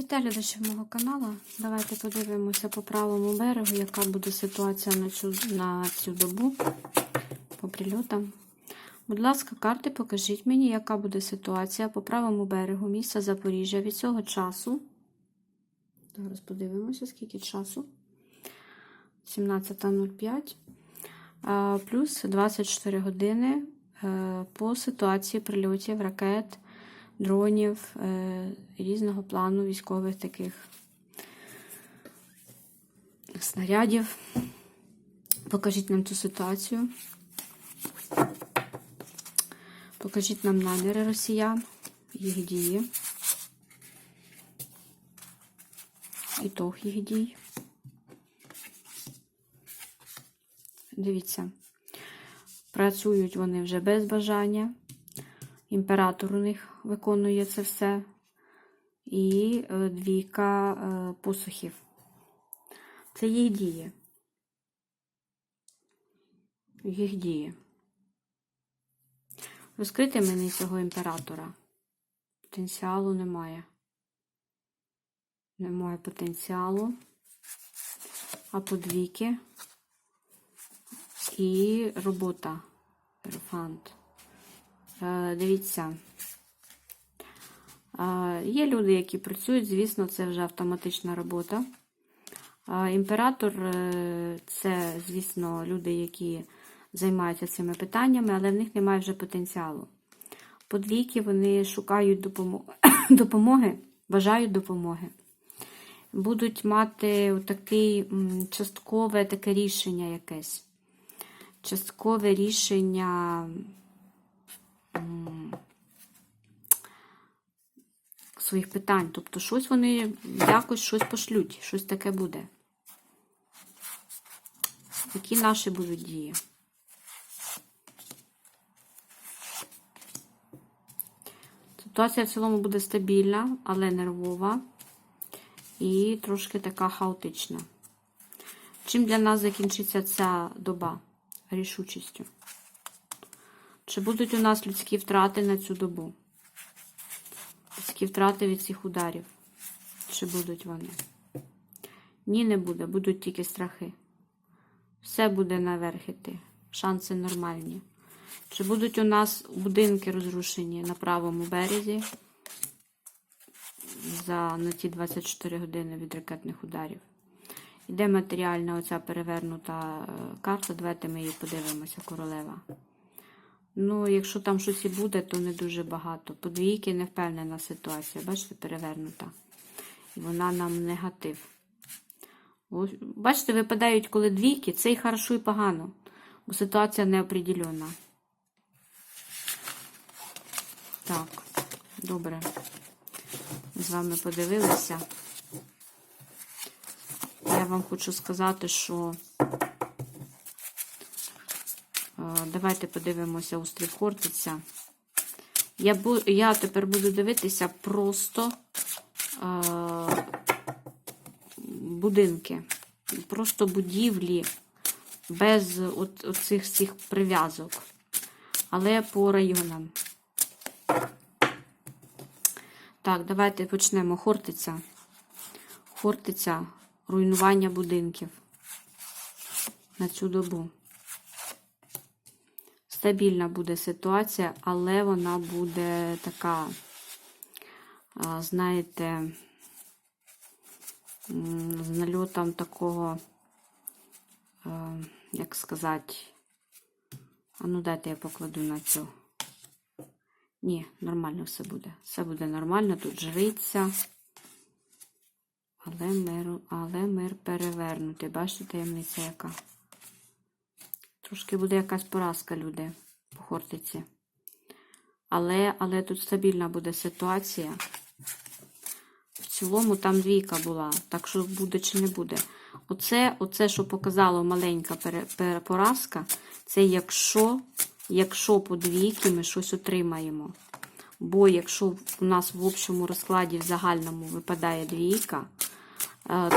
Вітаю глядачів мого каналу. Давайте подивимося по правому берегу, яка буде ситуація на цю, на цю добу по прильотам. Будь ласка, карти, покажіть мені, яка буде ситуація по правому берегу міста Запоріжжя від цього часу. Зараз подивимося, скільки часу. 17.05 плюс 24 години е, по ситуації прильотів ракет, дронів е, різного плану військових таких снарядів. Покажіть нам цю ситуацію. Покажіть нам наміри росіян, їх дії. Ітог їх дій. Дивіться, працюють вони вже без бажання. Імператор у них виконує це все. І е, двійка е, посухів. Це їх дії. Їх дії. Розкрити мені цього імператора. Потенціалу немає. Немає потенціалу. А подвійки і робота. Ерофант. Е, Дивіться. Е, Є люди, які працюють, звісно, це вже автоматична робота. Е, Імператор це, звісно, люди, які займаються цими питаннями, але в них немає вже потенціалу. Подвійки вони шукають допомоги, бажають допомоги. Будуть мати таке часткове таке рішення якесь. Часткове рішення своїх питань. Тобто, щось вони якось щось пошлють, щось таке буде. Які наші будуть дії? Ситуація в цілому буде стабільна, але нервова і трошки така хаотична. Чим для нас закінчиться ця доба? Рішучістю. Чи будуть у нас людські втрати на цю добу? Людські втрати від цих ударів. Чи будуть вони? Ні, не буде, будуть тільки страхи. Все буде наверх іти. Шанси нормальні. Чи будуть у нас будинки розрушені на правому березі за на ті 24 години від ракетних ударів? Іде матеріальна оця перевернута е, карта. Давайте ми її подивимося, королева. Ну, якщо там щось і буде, то не дуже багато. Подвійки не впевнена ситуація. Бачите, перевернута. І вона нам негатив. Ось, бачите, випадають, коли двійки, це і хорошо, і погано. Бо ситуація неопределена. Так, добре. З вами подивилися. Я вам хочу сказати, що давайте подивимося острів Хортиця. Я, бу... Я тепер буду дивитися просто е... будинки, просто будівлі без от, оцих всіх прив'язок, але по районам. Так, давайте почнемо. Хортиця. Хортиця, руйнування будинків на цю добу. Стабільна буде ситуація, але вона буде така, знаєте, з нальотом такого, як сказати, а ну дайте я покладу на цю. Ні, нормально все буде. Все буде нормально, тут жриця. Але мир, але мир перевернутий. Бачите, таємниця яка? Трошки буде якась поразка, люди, по хортиці. Але, але тут стабільна буде ситуація. В цілому там двійка була. Так що буде чи не буде. Оце, оце що показало маленька поразка, це якщо якщо по двійки ми щось отримаємо. Бо якщо у нас в общому розкладі в загальному випадає двійка,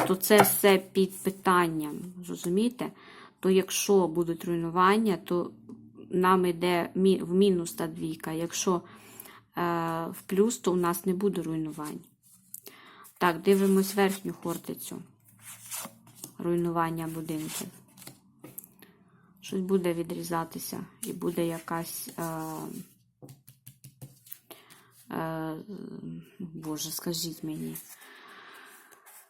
то це все під питанням. Розумієте? То якщо будуть руйнування, то нам йде в мінус та двійка. Якщо в плюс, то у нас не буде руйнувань. Так, дивимось верхню хортицю. Руйнування будинків. Щось буде відрізатися і буде якась. Е, е, Боже, скажіть мені.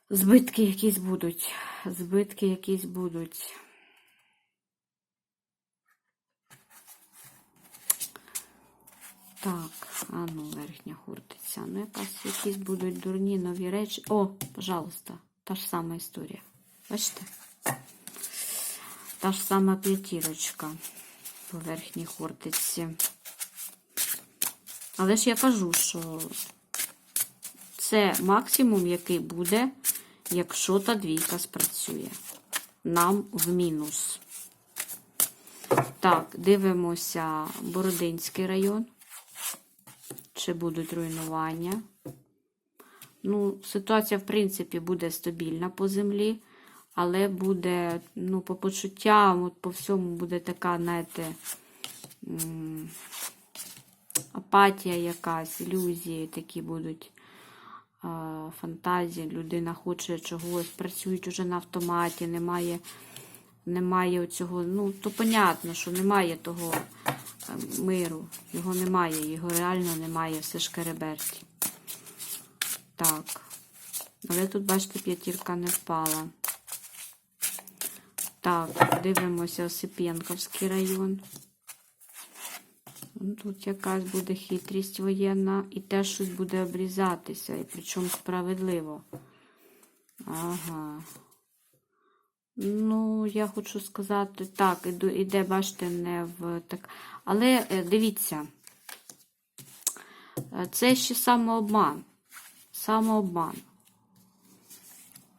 Збитки якісь будуть. Збитки якісь будуть. Так, а ну, верхня хуртиця. Ну, якась якісь будуть дурні нові речі. О, пожалуйста, та ж сама історія. Бачите? Та ж сама п'ятірочка по верхній хортиці. Але ж я кажу, що це максимум, який буде, якщо та двійка спрацює. Нам в мінус. Так, дивимося Бородинський район. Чи будуть руйнування? Ну, ситуація, в принципі, буде стабільна по землі, але буде, ну, по почуттям, от по всьому буде така, знаєте, апатія якась, ілюзії такі будуть. Фантазії, людина хоче чогось, працюють уже на автоматі, немає, немає цього, ну, то понятно, що немає того е, миру, його немає, його реально немає, все ж кереберті. Так. Але тут, бачите, п'ятірка не впала. Так, дивимося Осипенковський район. Ну, Тут якась буде хитрість воєнна і теж щось буде обрізатися, і причому справедливо. Ага. Ну, я хочу сказати, так, іде, бачите, не в так. Але е, дивіться, е, це ще самообман. Самообман.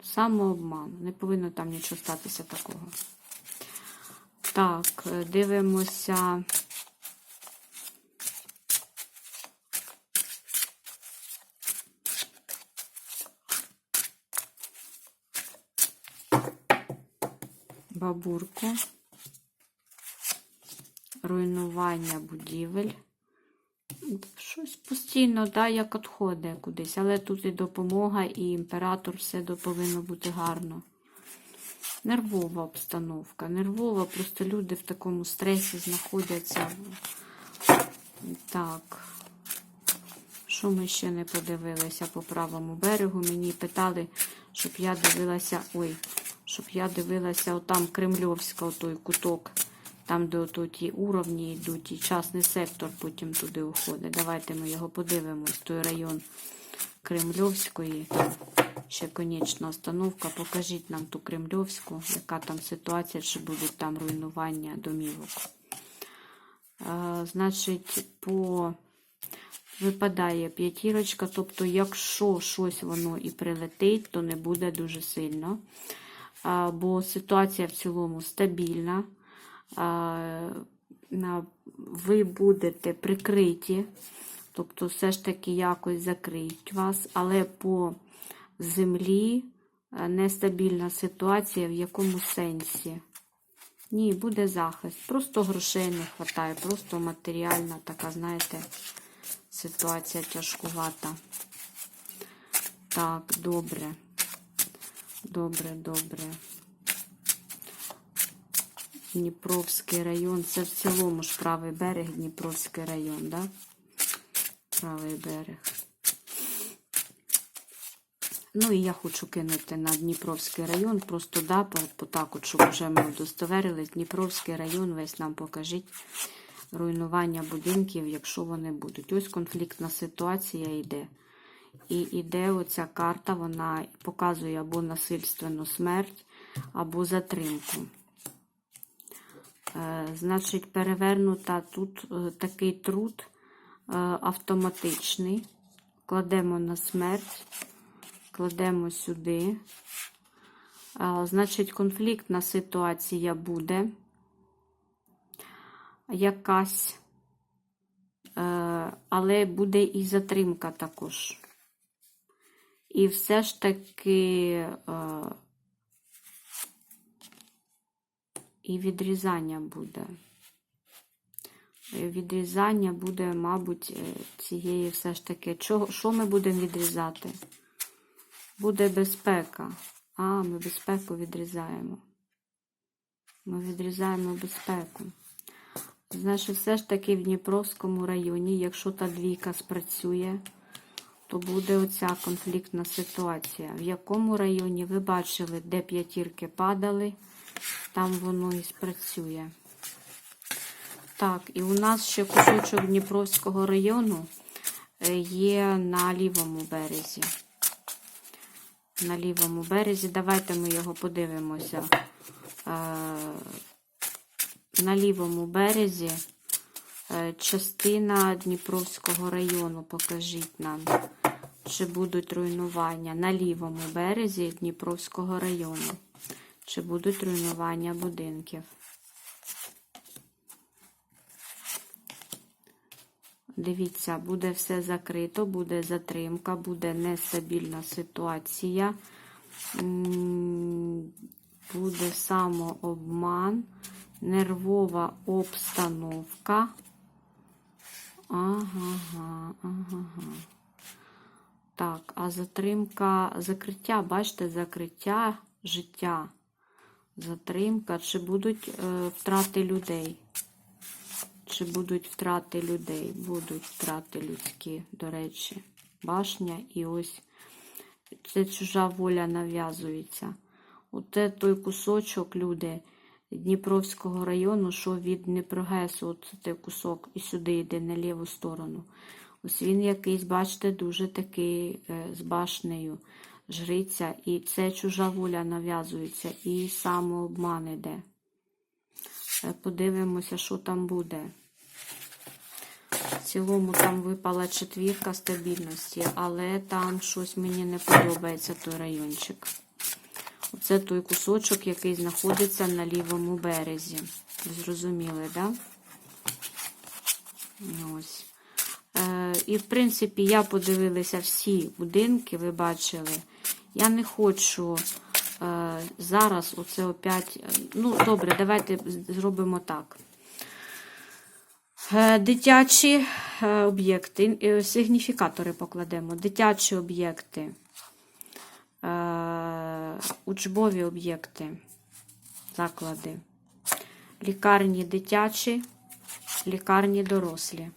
Самообман. Не повинно там нічого статися такого. Так, е, дивимося. Бабурку. Руйнування будівель. Щось постійно, да, як відходить кудись, але тут і допомога, і імператор все повинно бути гарно. Нервова обстановка. Нервова, просто люди в такому стресі знаходяться. Так. Що ми ще не подивилися по правому берегу? Мені питали, щоб я дивилася. Ой, щоб я дивилася отам Кремльовська, отой куток. Там, де ото ті уровні йдуть, і частний сектор потім туди уходить. Давайте ми його подивимось. Той район Кремльовської. Ще конечна остановка. Покажіть нам ту Кремльовську, яка там ситуація, чи будуть там руйнування домівок. А, значить, по випадає п'ятірочка, тобто, якщо щось воно і прилетить, то не буде дуже сильно. Бо ситуація в цілому стабільна. Ви будете прикриті, тобто, все ж таки якось закриють вас, але по землі е, нестабільна ситуація, в якому сенсі? Ні, буде захист. Просто грошей не вистачає, просто матеріальна така, знаєте, ситуація тяжкувата. Так, добре. Добре, добре. Дніпровський район. Це в цілому ж правий берег, Дніпровський район, да? Правий берег. Ну і я хочу кинути на Дніпровський район, просто да, по, так, от, щоб вже ми удостоверились. Дніпровський район, весь нам покажіть руйнування будинків, якщо вони будуть. Ось конфліктна ситуація йде. І йде оця карта, вона показує або насильственну смерть, або затримку. Е, Значить, перевернута тут е, такий труд е, автоматичний. Кладемо на смерть, кладемо сюди. Значить, конфліктна ситуація буде якась, але буде і затримка також. І все ж таки е, і відрізання буде. Відрізання буде, мабуть, е, цієї все ж таки. Чого, що ми будемо відрізати? буде безпека. А, ми безпеку відрізаємо. Ми відрізаємо безпеку. Значить, все ж таки в Дніпровському районі, якщо та двійка спрацює, то буде оця конфліктна ситуація. В якому районі ви бачили, де п'ятірки падали, там воно і спрацює. Так, і у нас ще кусочок Дніпровського району е, є на лівому березі. На лівому березі. Давайте ми його подивимося. Е, На лівому березі е, частина Дніпровського району. Покажіть нам, чи будуть руйнування на лівому березі Дніпровського району. Чи будуть руйнування будинків. Дивіться, буде все закрито, буде затримка, буде нестабільна ситуація, буде самообман, нервова обстановка. Ага, ага. Так, а затримка, закриття, бачите, закриття життя. Затримка, чи будуть е, втрати людей? Чи будуть втрати людей? Будуть втрати людські, до речі. Башня і ось це чужа воля нав'язується. Оце той кусочок, люди, Дніпровського району, що від Дніпрогесу, от той кусок і сюди йде на ліву сторону. Ось він якийсь, бачите, дуже такий е, з башнею жриця, і це чужа воля нав'язується, і самообман іде. Е, Подивимося, що там буде. В цілому там випала четвірка стабільності, але там щось мені не подобається той райончик. Оце той кусочок, який знаходиться на лівому березі. Зрозуміли, так? Да? Ось. І, в принципі, я подивилася всі будинки, ви бачили. Я не хочу е, зараз оце опять. е, Ну, добре, давайте зробимо так. Е, Дитячі е, об'єкти, е, сигніфікатори покладемо. Дитячі об'єкти, е, учбові об'єкти, заклади, лікарні дитячі, лікарні дорослі.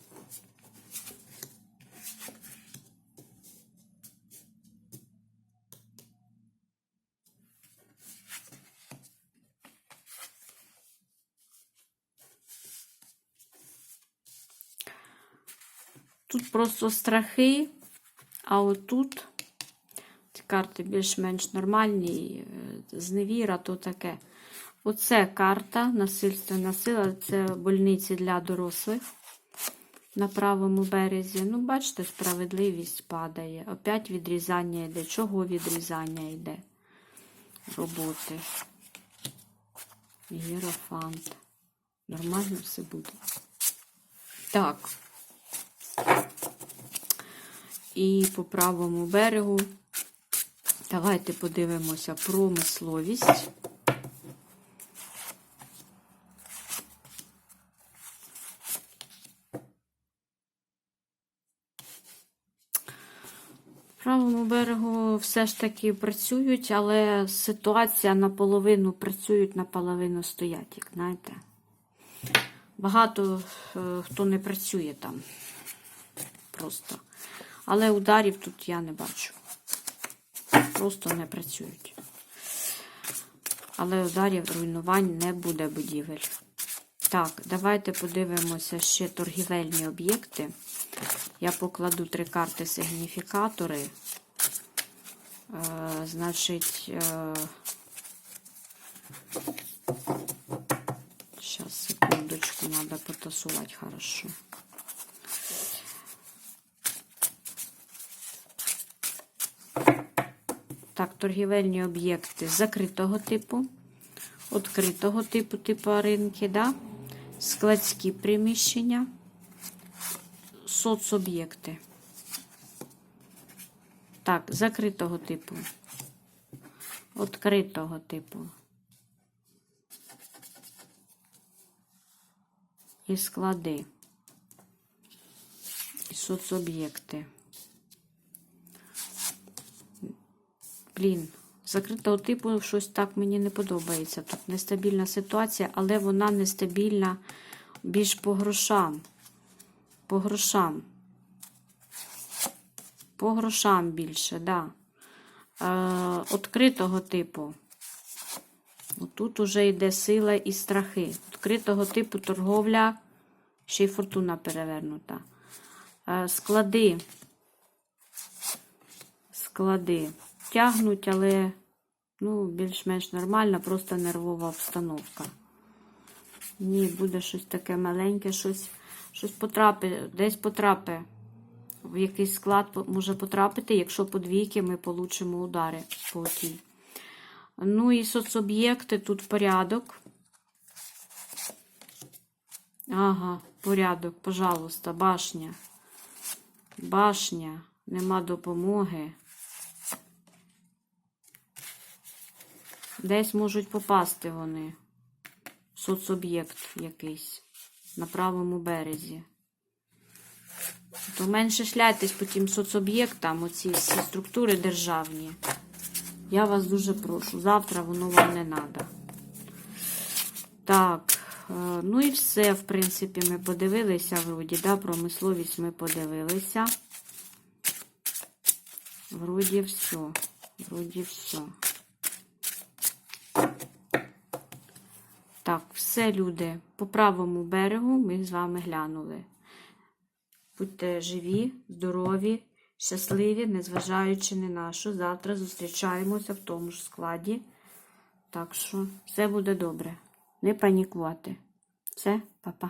Тут просто страхи, а отут ці карти більш-менш нормальні, е, зневіра, то таке. Оце карта насильственна сила, це больниці для дорослих на правому березі. Ну, бачите, справедливість падає. Опять відрізання йде. Чого відрізання йде? Роботи. Єрофант. Нормально все буде. Так. І по правому берегу давайте подивимося промисловість. Правому берегу все ж таки працюють, але ситуація наполовину працюють, наполовину стоять, як знаєте. Багато е, хто не працює там. Просто. Але ударів тут я не бачу. Просто не працюють. Але ударів руйнувань не буде будівель. Так, давайте подивимося ще торгівельні об'єкти. Я покладу три карти сигніфікатори. Е, значить, е, сейчас, секундочку, надо потасувати хорошо. Так, торгівельні об'єкти закритого типу, відкритого типу, типу ринки, да? складські приміщення, соцоб'єкти. Так, закритого типу, відкритого типу. І склади, і соцоб'єкти. Блін, закритого типу щось так мені не подобається. Тут нестабільна ситуація, але вона нестабільна більш по грошам. По грошам. По грошам більше, да. Е, Откритого типу. Тут уже йде сила і страхи. Відкритого типу торговля, ще й фортуна перевернута. Е, Склади. Склади. Тягнуть, але ну, більш-менш нормальна, просто нервова обстановка. Ні, буде щось таке маленьке, щось, щось потрапить, десь потрапить. В якийсь склад може потрапити, якщо по двійки ми получимо удари по тій. Ну і соцоб'єкти, тут порядок. Ага, порядок, пожалуйста, башня. Башня, нема допомоги. Десь можуть попасти вони. Соцоб'єкт якийсь на правому березі. То менше шляйтесь по тим соцоб'єктам, оці всі структури державні. Я вас дуже прошу. Завтра воно вам не треба. Так, е, ну і все, в принципі, ми подивилися вроді, да, промисловість ми подивилися. Вроді все. Вроді все. Так, все, люди. По правому берегу ми з вами глянули. Будьте живі, здорові, щасливі, незважаючи на що. Завтра зустрічаємося в тому ж складі. Так що все буде добре. Не панікувати. Все, па-па.